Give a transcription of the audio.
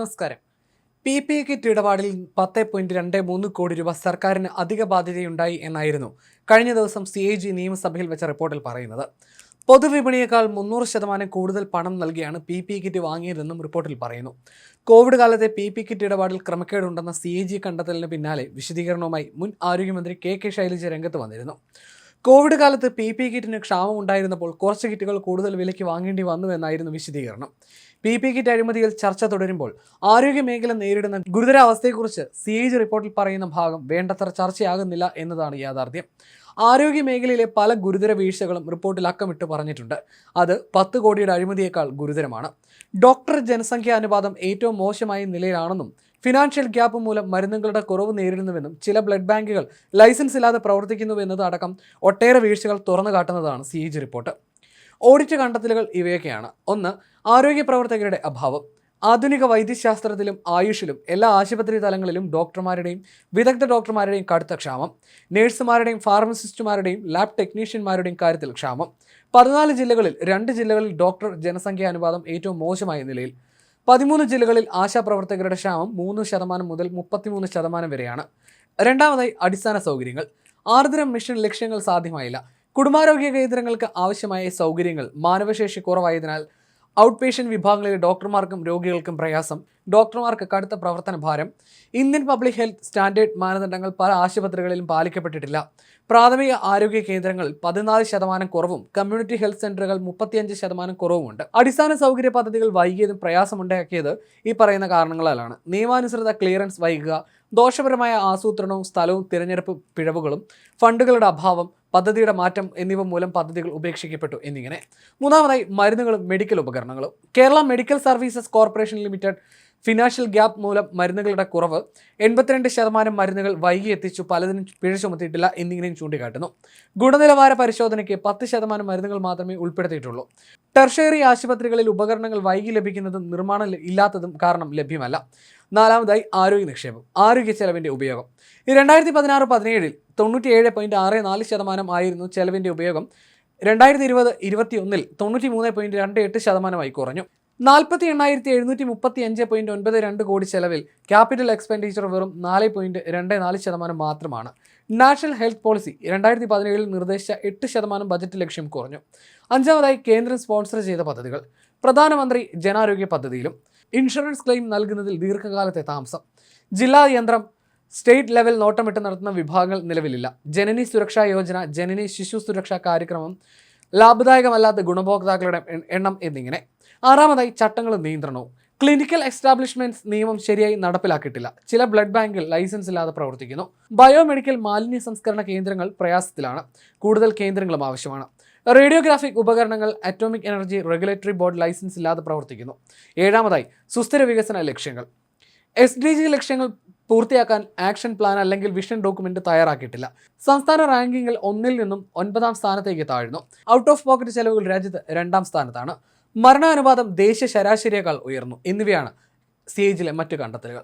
നമസ്കാരം. P P kit ഇടപാടിൽ പത്ത് പോയിന്റ് രണ്ട് മൂന്ന് കോടി രൂപ സർക്കാരിന് അധിക ബാധ്യതയുണ്ടായി എന്നായിരുന്നു കഴിഞ്ഞ ദിവസം സി എ ജി നിയമസഭയിൽ വെച്ച റിപ്പോർട്ടിൽ പറയുന്നത്. പൊതുവിപണിയേക്കാൾ മുന്നൂറ് ശതമാനം കൂടുതൽ പണം നൽകിയാണ് പി പി കിറ്റ് വാങ്ങിയതെന്നും റിപ്പോർട്ടിൽ പറയുന്നു. കോവിഡ് കാലത്തെ പി പി കിറ്റ് ഇടപാടിൽ ക്രമക്കേടുണ്ടെന്ന സി എ ജി കണ്ടെത്തലിന് പിന്നാലെ വിശദീകരണവുമായി മുൻ ആരോഗ്യമന്ത്രി കെ കെ ശൈലജ രംഗത്ത് വന്നിരുന്നു. കോവിഡ് കാലത്ത് പി പി കിറ്റിന് ക്ഷാമം ഉണ്ടായിരുന്നപ്പോൾ കുറച്ച് കിറ്റുകൾ കൂടുതൽ വിലയ്ക്ക് വാങ്ങേണ്ടി വന്നു എന്നായിരുന്നു വിശദീകരണം. പി പി കിറ്റ് അഴിമതിയിൽ ചർച്ച തുടരുമ്പോൾ ആരോഗ്യമേഖല നേരിടുന്ന ഗുരുതരാവസ്ഥയെക്കുറിച്ച് സി എ ജി റിപ്പോർട്ടിൽ പറയുന്ന ഭാഗം വേണ്ടത്ര ചർച്ചയാകുന്നില്ല എന്നതാണ് യാഥാർത്ഥ്യം. ആരോഗ്യമേഖലയിലെ പല ഗുരുതര വീഴ്ചകളും റിപ്പോർട്ടിൽ അക്കമിട്ട് പറഞ്ഞിട്ടുണ്ട്. അത് പത്ത് കോടിയുടെ അഴിമതിയേക്കാൾ ഗുരുതരമാണ്. ഡോക്ടർ ജനസംഖ്യാ അനുപാതം ഏറ്റവും മോശമായ നിലയിലാണെന്നും ഫിനാൻഷ്യൽ ഗ്യാപ്പ് മൂലം മരുന്നുകളുടെ കുറവ് നേരിടുന്നുവെന്നും ചില ബ്ലഡ് ബാങ്കുകൾ ലൈസൻസ് ഇല്ലാതെ പ്രവർത്തിക്കുന്നുവെന്നത് അടക്കം ഒട്ടേറെ വീഴ്ചകൾ തുറന്നു കാട്ടുന്നതാണ് സി റിപ്പോർട്ട് ഓഡിറ്റ് കണ്ടെത്തലുകൾ ഇവയൊക്കെയാണ്. ഒന്ന് ആരോഗ്യ പ്രവർത്തകരുടെ അഭാവം. ആധുനിക വൈദ്യശാസ്ത്രത്തിലും ആയുഷിലും എല്ലാ ആശുപത്രി തലങ്ങളിലും ഡോക്ടർമാരുടെയും വിദഗ്ധ ഡോക്ടർമാരുടെയും കടുത്ത ക്ഷാമം. നഴ്സുമാരുടെയും ഫാർമസിസ്റ്റുമാരുടെയും ലാബ് ടെക്നീഷ്യന്മാരുടെയും കാര്യത്തിൽ ക്ഷാമം. പതിനാല് ജില്ലകളിൽ രണ്ട് ജില്ലകളിൽ ഡോക്ടർ ജനസംഖ്യാ അനുപാതം ഏറ്റവും മോശമായ നിലയിൽ. പതിമൂന്ന് ജില്ലകളിൽ ആശാപ്രവർത്തകരുടെ ക്ഷാമം മൂന്ന് ശതമാനം മുതൽ മുപ്പത്തിമൂന്ന് ശതമാനം വരെയാണ്. രണ്ടാമതായി അടിസ്ഥാന സൗകര്യങ്ങൾ. ആർദ്രം മിഷൻ ലക്ഷ്യങ്ങൾ സാധ്യമായില്ല. കുടുംബാരോഗ്യ കേന്ദ്രങ്ങൾക്ക് ആവശ്യമായ സൗകര്യങ്ങൾ മാനവശേഷി കുറവായതിനാൽ ഔട്ട് പേഷ്യന്റ് വിഭാഗങ്ങളിലെ ഡോക്ടർമാർക്കും രോഗികൾക്കും പ്രയാസം. ഡോക്ടർമാർക്ക് കടുത്ത പ്രവർത്തന ഭാരം. ഇന്ത്യൻ പബ്ലിക് ഹെൽത്ത് സ്റ്റാൻഡേർഡ് മാനദണ്ഡങ്ങൾ പല ആശുപത്രികളിലും പാലിക്കപ്പെട്ടിട്ടില്ല. പ്രാഥമിക ആരോഗ്യ കേന്ദ്രങ്ങളിൽ പതിനാല് ശതമാനം കുറവും കമ്മ്യൂണിറ്റി ഹെൽത്ത് സെന്ററുകൾ മുപ്പത്തിയഞ്ച് ശതമാനം കുറവുമുണ്ട്. അടിസ്ഥാന സൗകര്യ പദ്ധതികൾ വൈകിയതും പ്രയാസമുണ്ടാക്കിയത് ഈ പറയുന്ന കാരണങ്ങളാലാണ്. നിയമാനുസൃത ക്ലിയറൻസ് വൈകുക ദോഷപരമായ ആസൂത്രണവും സ്ഥലവും തിരഞ്ഞെടുപ്പ് പിഴവുകളും ഫണ്ടുകളുടെ അഭാവം പദ്ധതിയുടെ മാറ്റം എന്നിവ മൂലം പദ്ധതികൾ ഉപേക്ഷിക്കപ്പെട്ടു എന്നിങ്ങനെ. മൂന്നാമതായി മരുന്നുകളും മെഡിക്കൽ ഉപകരണങ്ങളും. Kerala medical services corporation limited financial gap മൂലം മരുന്നുകളുടെ കുറവ് എൺപത്തിരണ്ട് ശതമാനം മരുന്നുകൾ വൈകി എത്തിച്ചു പലതിനും പിഴ ചുമത്തിയിട്ടില്ല എന്നിങ്ങനെയും ചൂണ്ടിക്കാട്ടുന്നു. ഗുണനിലവാര പരിശോധനയ്ക്ക് പത്ത് ശതമാനം മരുന്നുകൾ മാത്രമേ ഉൾപ്പെടുത്തിയിട്ടുള്ളൂ. ടെർഷറി ആശുപത്രികളിൽ ഉപകരണങ്ങൾ വൈകി ലഭിക്കുന്നതും നിർമ്മാണം ഇല്ലാത്തതും കാരണം ലഭ്യമല്ല. നാലാമതായി ആരോഗ്യ നിക്ഷേപം ആരോഗ്യ ചെലവിന്റെ ഉപയോഗം. രണ്ടായിരത്തി പതിനാറ് പതിനേഴിൽ തൊണ്ണൂറ്റിയേഴ് പോയിന്റ് ആറ് നാല് ശതമാനം ആയിരുന്നു ചെലവിന്റെ ഉപയോഗം. രണ്ടായിരത്തി ഇരുപത് ഇരുപത്തി ഒന്നിൽ തൊണ്ണൂറ്റി മൂന്ന് പോയിന്റ് രണ്ട് എട്ട് ശതമാനമായി കുറഞ്ഞു. നാൽപ്പത്തി എണ്ണായിരത്തി എഴുന്നൂറ്റി മുപ്പത്തി അഞ്ച് പോയിന്റ് ഒൻപത് രണ്ട് കോടി ചെലവിൽ ക്യാപിറ്റൽ എക്സ്പെൻഡിച്ചർ വെറും നാല് പോയിന്റ് രണ്ട് നാല് ശതമാനം മാത്രമാണ്. നാഷണൽ ഹെൽത്ത് പോളിസി രണ്ടായിരത്തി പതിനേഴിൽ നിർദ്ദേശിച്ച എട്ട് ശതമാനം ബജറ്റ് ലക്ഷ്യം കുറഞ്ഞു. അഞ്ചാമതായി കേന്ദ്രം സ്പോൺസർ ചെയ്ത പദ്ധതികൾ. പ്രധാനമന്ത്രി ജനാരോഗ്യ പദ്ധതിയിലും ഇൻഷുറൻസ് ക്ലെയിം നൽകുന്നതിൽ ദീർഘകാലത്തെ താമസം. ജില്ലാ യന്ത്രം സ്റ്റേറ്റ് ലെവൽ നോട്ടമിട്ട് നടത്തുന്ന വിഭാഗങ്ങൾ നിലവിലില്ല. ജനനി സുരക്ഷാ യോജന ജനനി ശിശു സുരക്ഷാ കാര്യക്രമം ലാഭദായകമല്ലാത്ത ഗുണഭോക്താക്കളുടെ എണ്ണം എന്നിങ്ങനെ. ആറാമതായി ചട്ടങ്ങളും നിയന്ത്രണവും. ക്ലിനിക്കൽ എസ്റ്റാബ്ലിഷ്മെന്റ്സ് നിയമം ശരിയായി നടപ്പിലാക്കിയിട്ടില്ല. ചില ബ്ലഡ് ബാങ്കിൽ ലൈസൻസ് ഇല്ലാതെ പ്രവർത്തിക്കുന്നു. ബയോമെഡിക്കൽ മാലിന്യ സംസ്കരണ കേന്ദ്രങ്ങൾ പ്രയാസത്തിലാണ്. കൂടുതൽ കേന്ദ്രങ്ങളും ആവശ്യമാണ്. റേഡിയോഗ്രാഫിക് ഉപകരണങ്ങൾ atomic energy regulatory board licence ഇല്ലാതെ പ്രവർത്തിക്കുന്നു. ഏഴാമതായി സുസ്ഥിര വികസന ലക്ഷ്യങ്ങൾ. എസ് ഡി ജി ലക്ഷ്യങ്ങൾ പൂർത്തിയാക്കാൻ ആക്ഷൻ പ്ലാൻ അല്ലെങ്കിൽ വിഷൻ ഡോക്യുമെന്റ് തയ്യാറാക്കിയിട്ടില്ല. സംസ്ഥാന റാങ്കിങ്ങിൽ ഒന്നിൽ നിന്നും ഒൻപതാം സ്ഥാനത്തേക്ക് താഴ്ന്നു. ഔട്ട് ഓഫ് പോക്കറ്റ് ചെലവുകൾ രാജ്യത്ത് രണ്ടാം സ്ഥാനത്താണ്. മരണാനുപാതം ദേശീയ ശരാശരിയേക്കാൾ ഉയർന്നു. എന്നിവയാണ് സി മറ്റു കണ്ടെത്തലുകൾ.